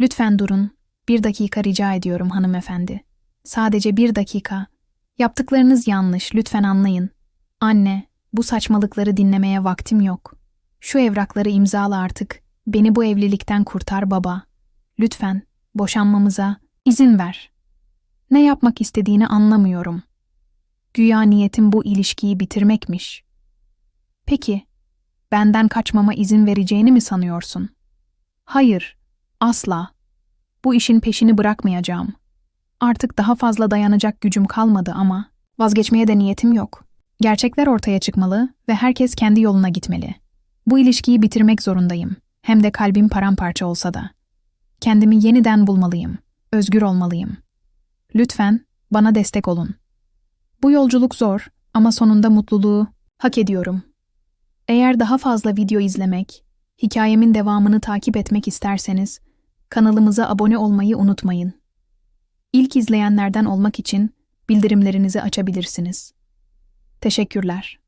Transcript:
Lütfen durun. Bir dakika rica ediyorum hanımefendi. Sadece bir dakika. Yaptıklarınız yanlış, lütfen anlayın. Anne, bu saçmalıkları dinlemeye vaktim yok. Şu evrakları imzala artık. Beni bu evlilikten kurtar baba. Lütfen, boşanmamıza izin ver. Ne yapmak istediğini anlamıyorum. Güya niyetim bu ilişkiyi bitirmekmiş. Peki, benden kaçmama izin vereceğini mi sanıyorsun? Hayır, asla. Bu işin peşini bırakmayacağım. Artık daha fazla dayanacak gücüm kalmadı ama vazgeçmeye de niyetim yok. Gerçekler ortaya çıkmalı ve herkes kendi yoluna gitmeli. Bu ilişkiyi bitirmek zorundayım. Hem de kalbim paramparça olsa da. Kendimi yeniden bulmalıyım. Özgür olmalıyım. Lütfen bana destek olun. Bu yolculuk zor ama sonunda mutluluğu hak ediyorum. Eğer daha fazla video izlemek, hikayemin devamını takip etmek isterseniz kanalımıza abone olmayı unutmayın. İlk izleyenlerden olmak için bildirimlerinizi açabilirsiniz. Teşekkürler.